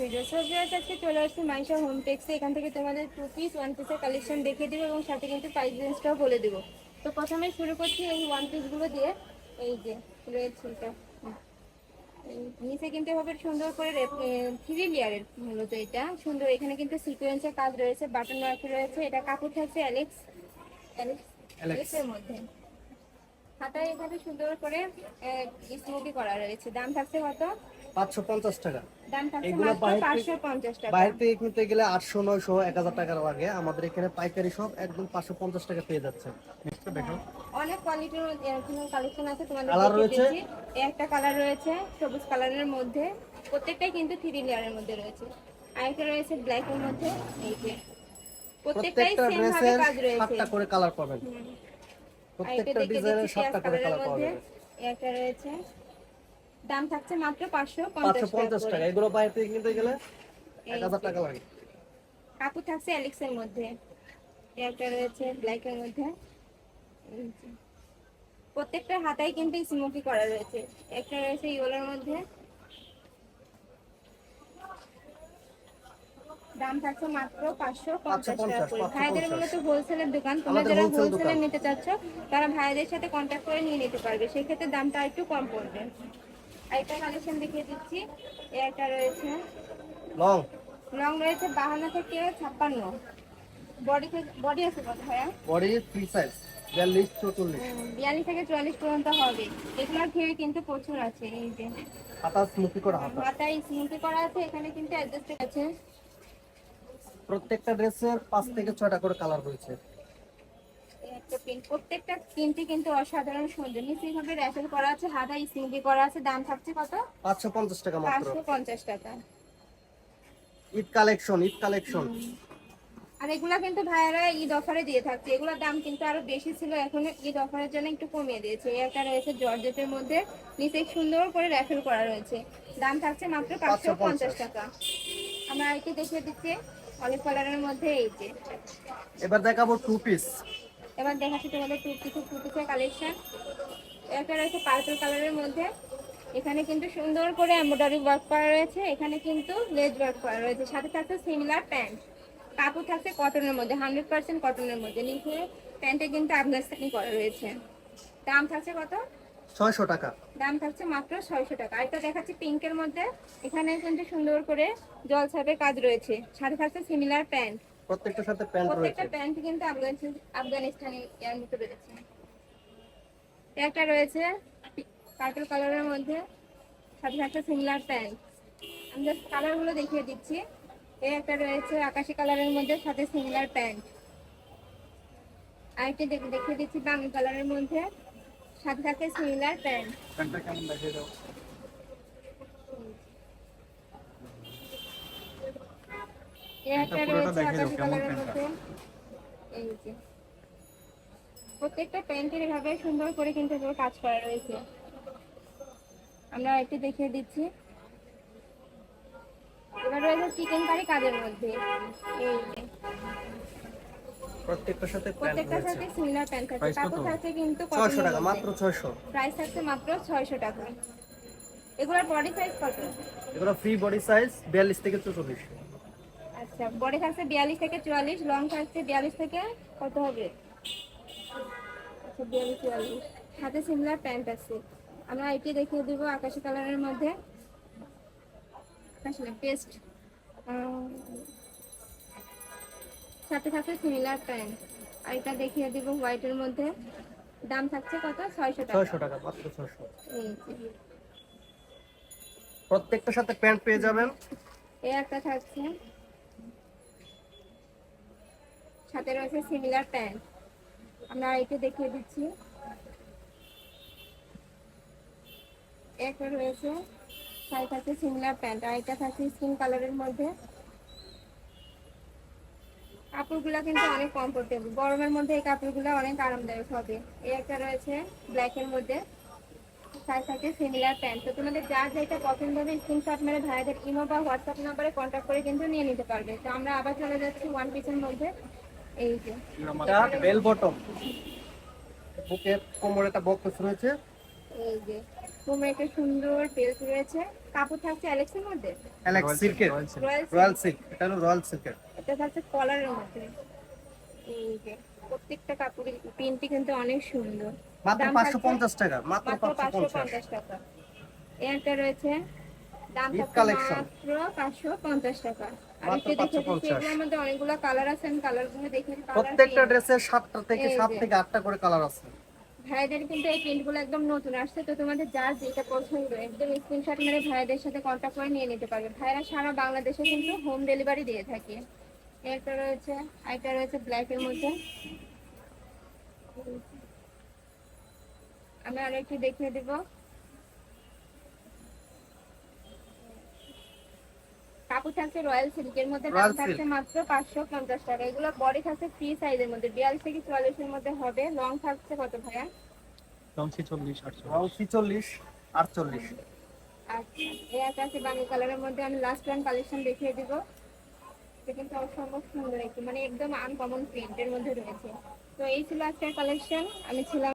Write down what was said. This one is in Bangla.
ভিডিও সো ভিউয়ার্স আজকে চলে আসছি মাইশা হোম টেক্সে এখান থেকে তোমাদের টু পিস ওয়ান পিসের কালেকশন দেখিয়ে দেবো এবং সাথে কিন্তু প্রাইস রেঞ্জটাও বলে দেবো। তো প্রথমে শুরু করছি এই ওয়ান পিসগুলো দিয়ে। এই যে রয়েছে এটা নিচে কিন্তু হবে সুন্দর করে থ্রি লেয়ারের মূলত এটা। সুন্দর এখানে কিন্তু সিকোয়েন্সের কাজ রয়েছে বাটন ওয়ার্ক রয়েছে। এটা কাপড় থাকছে অ্যালেক্স অ্যালেক্স অ্যালেক্সের মধ্যে। হাতায় এখানে সুন্দর করে স্মোকি করা রয়েছে। দাম থাকছে কত? পাঁচশো পঞ্চাশ টাকা। দাম থাকছে মাত্র টাকা। বাইরে থেকে কিনতে গেলে আটশো নয়শো এক হাজার টাকার লাগে আমাদের এখানে পাইকারি সব একদম পাঁচশো পঞ্চাশ টাকা পেয়ে যাচ্ছে। দেখো। অনেক কোয়ালিটির এরকম কালেকশন আছে তোমাদের দেখিয়ে রয়েছে? একটা কালার রয়েছে সবুজ কালারের মধ্যে। প্রত্যেকটাই কিন্তু থ্রি লেয়ারের মধ্যে রয়েছে। আরেকটা রয়েছে ব্ল্যাক এর মধ্যে এই যে। প্রত্যেকটাই প্রত্যেকটা সেম ভাবে ড্রেসের কাজ রয়েছে। সাতটা করে কালার পাবেন। প্রত্যেকটা ডিজাইনের সাতটা করে কালার পাওয়া যাবে। একটা রয়েছে। দাম থাকছে মাত্র পাঁচশো পাঁচশো পঞ্চাশ পঞ্চাশ টাকা। টাকা এগুলো বাইরে থেকে কিনতে গেলে এক এই হাজার যে। টাকা লাগে। কাপড় থাকছে অ্যালেক্সের মধ্যে। একটা রয়েছে ব্ল্যাক এর মধ্যে। প্রত্যেকটা হাতায় কিন্তু স্মোকি করা রয়েছে। একটা রয়েছে ইয়েলোর মধ্যে। দাম থাকছে মাত্র পাঁচশো পঞ্চাশ টাকা করে। ভাইদের মূলত হোলসেলের দোকান। তোমরা যারা হোলসেলে নিতে চাচ্ছ তারা ভাইদের সাথে কন্ট্যাক্ট করে নিয়ে নিতে পারবে। সেক্ষেত্রে দামটা একটু কম পড়বে। আরেকটা কালেকশন দেখিয়ে দিচ্ছি। একটা রয়েছে। লং। লং রয়েছে বাহান্ন থেকে ছাপ্পান্ন। বডি বডি আছে কত ভাইয়া বডি ফ্রি সাইজ বিয়াল্লিশ চৌচল্লিশ। বিয়াল্লিশ থেকে চুয়াল্লিশ পর্যন্ত হবে। এগুলোর ঘিরে কিন্তু প্রচুর আছে এই যে। হাতা স্মুকি করা হাতা। আছে এখানে কিন্তু অ্যাডজাস্ট আছে। প্রত্যেকটা ড্রেসের পাঁচ থেকে ছয়টা করে কালার রয়েছে। এই একটা প্রিন্ট প্রত্যেকটা প্রিন্টই কিন্তু অসাধারণ সুন্দর। নিচে ভাবে র্যাফেল করা আছে হাতায় স্মুথি করা আছে দাম থাকছে কত? পাঁচশো পঞ্চাশ টাকা মাত্র। পাঁচশো পঞ্চাশ টাকা। Eid collection Eid collection. আর এগুলা কিন্তু ভাইয়ারা ঈদ অফারে দিয়ে থাকছে। এগুলোর দাম কিন্তু আরও বেশি ছিল এখন ঈদ অফারের জন্য একটু কমিয়ে দিয়েছে। একটা রয়েছে জর্জেটের মধ্যে নিচে সুন্দর করে র্যাফেল করা রয়েছে। দাম থাকছে মাত্র পাঁচশো পঞ্চাশ। টাকা। আমরা আরেকটি দেখিয়ে দিচ্ছি। অলিভ কালারের মধ্যে এই যে। এবার দেখাবো টু পিস এবার দেখাচ্ছি তোমাদের টু পিসের টু পিসের কালেকশন একটা রয়েছে পার্পল কালারের মধ্যে। এখানে কিন্তু সুন্দর করে এমব্রয়ডারি ওয়ার্ক করা রয়েছে। এখানে কিন্তু লেজ ওয়ার্ক করা রয়েছে। সাথে থাকছে সিমিলার প্যান্ট কাপড় থাকছে কটনের মধ্যে হান্ড্রেড পার্সেন্ট কটনের মধ্যে। নিচে প্যান্টে কিন্তু আফগানিস্তানি করা রয়েছে। দাম থাকছে কত? ছয়শো টাকা। দাম থাকছে মাত্র ছয়শো টাকা। আর আরেকটা দেখাচ্ছি পিঙ্কের মধ্যে। এখানে কিন্তু সুন্দর করে জল ছাপের কাজ রয়েছে। সাথে থাকছে সিমিলার প্যান্ট প্রত্যেকটার সাথে প্যান্ট প্রত্যেকটা প্যান্ট কিন্তু আফগানিস্তান রয়েছে। একটা রয়েছে পার্পল কালারের মধ্যে। সাথে সাথে সিমিলার প্যান্ট আমি জাস্ট কালারগুলো দেখিয়ে দিচ্ছি। এই একটা রয়েছে আকাশি কালারের মধ্যে সাথে সিমিলার প্যান্ট আরেকটি দেখিয়ে দিচ্ছি বাঙ্গি কালারের মধ্যে। সাথে সাথে সিমিলার প্যান্ট। প্যান্টটা কেমন দেখে দাও? প্রত্যেকটা প্যান্টের এভাবে সুন্দর করে কিন্তু কাজ করা রয়েছে। আমরা একটু দেখিয়ে দিচ্ছি। এবার রয়েছে চিকেন কারি কাজের মধ্যে। এই প্রত্যেকটার সাথে প্যান্ট প্রত্যেকটার সাথে সিমিলার প্যান্ট থাকছে। কাপড় থাকছে কিন্তু ছয়শো টাকা মাত্র ছয়শো। প্রাইস থাকছে মাত্র ছয়শো টাকা। এগুলোর বডি সাইজ কত? এগুলো ফ্রি বডি সাইজ বিয়াল্লিশ থেকে চৌচল্লিশ। আচ্ছা বডি থাকছে বিয়াল্লিশ থেকে চুয়াল্লিশ লং থাকছে বিয়াল্লিশ থেকে কত হবে? আচ্ছা বিয়াল্লিশ চুয়াল্লিশ। হাতে সিমিলার প্যান্ট আছে। আমরা এটি দেখিয়ে দেবো আকাশি কালারের মধ্যে। না পেস্ট সাথে থাকছে সিমিলার প্যান্ট। আর এটা দেখিয়ে দিব হোয়াইটের মধ্যে। দাম থাকছে কত? ছয়শো টাকা। ছয়শো টাকা মাত্র ছয়শো। প্রত্যেকটার সাথে প্যান্ট পেয়ে যাবেন। এই একটা থাকছে। সাথে রয়েছে সিমিলার প্যান্ট। আমরা এটা দেখিয়ে দিচ্ছি। একটা রয়েছে সাথে থাকছে সিমিলার প্যান্ট। আর এটা থাকছে স্কিন কালারের মধ্যে। কাপড়গুলো কিন্তু অনেক কমফোর্টেবল গরমের মধ্যে এই কাপড়গুলো অনেক আরামদায়ক হবে। এই একটা রয়েছে ব্ল্যাকের মধ্যে। সাথে থাকে সিমিলার প্যান্ট তো তোমাদের যা যেটা পছন্দ হবে স্ক্রিনশট মেরে ভাইদের ইমো বা হোয়াটসঅ্যাপ নাম্বারে কন্ট্যাক্ট করে কিন্তু নিয়ে নিতে পারবে। তো আমরা আবার চলে যাচ্ছি ওয়ান পিসের মধ্যে। এই যে। বেল বটম বুকের কোমরে একটা বক্স রয়েছে। এই যে। এরকম একটা সুন্দর বেল্ট রয়েছে কাপড় থাকছে অ্যালেক্সের মধ্যে। অ্যালেক্স সিল্কের রয়্যাল রয়্যাল সিল্ক এটা হলো রয়্যাল সিল্কের এটা থাকছে কলারের মধ্যে। এই যে প্রত্যেকটা কাপড়ের প্রিন্টটি কিন্তু অনেক সুন্দর। মাত্র দাম পাঁচশো থাকছে পঞ্চাশ টাকা মাত্র মাত্র পাঁচশো পাঁচশো পঞ্চাশ। পঞ্চাশ টাকা। একটা রয়েছে দাম মাত্র পাঁচশো পঞ্চাশ টাকা। আর মাত্র একটু দেখে 550 দিচ্ছি এগুলোর মধ্যে অনেকগুলো কালার আছে আমি কালারগুলো দেখে প্রত্যেকটা। ড্রেসের সাতটা থেকে সাত থেকে আটটা করে কালার আছে। ভাইদের কিন্তু এই প্রিন্টগুলো একদম নতুন আসছে, তো তোমাদের যার যেটা পছন্দ, একদম স্ক্রিনশট মেরে ভাইদের সাথে কন্ট্যাক্ট করে নিয়ে নিতে পারবে। ভাইরা সারা বাংলাদেশে কিন্তু হোম ডেলিভারি দিয়ে থাকে। একটা রয়েছে, আরেকটা রয়েছে ব্ল্যাকের মধ্যে। আমি আরেকটি দেখিয়ে দিব। কাপড় থাকছে রয়্যাল সিল্কের মধ্যে দাম থাকছে মাত্র পাঁচশো পঞ্চাশ টাকা। এগুলো বডি থাকছে ফ্রি সাইজের মধ্যে বিয়াল্লিশ থেকে চুয়াল্লিশের মধ্যে হবে। লং থাকছে কত ভাইয়া? রং ছিচল্লিশ আটচল্লিশ। আচ্ছা এই একটা আছে বাঙালি কালারের মধ্যে। আমি লাস্ট ওয়ান কালেকশন দেখিয়ে দিব। কিন্তু অসম্ভব সুন্দর একটু মানে একদম আনকমন প্রিন্টের মধ্যে রয়েছে। তো এই ছিল আজকের কালেকশন আমি ছিলাম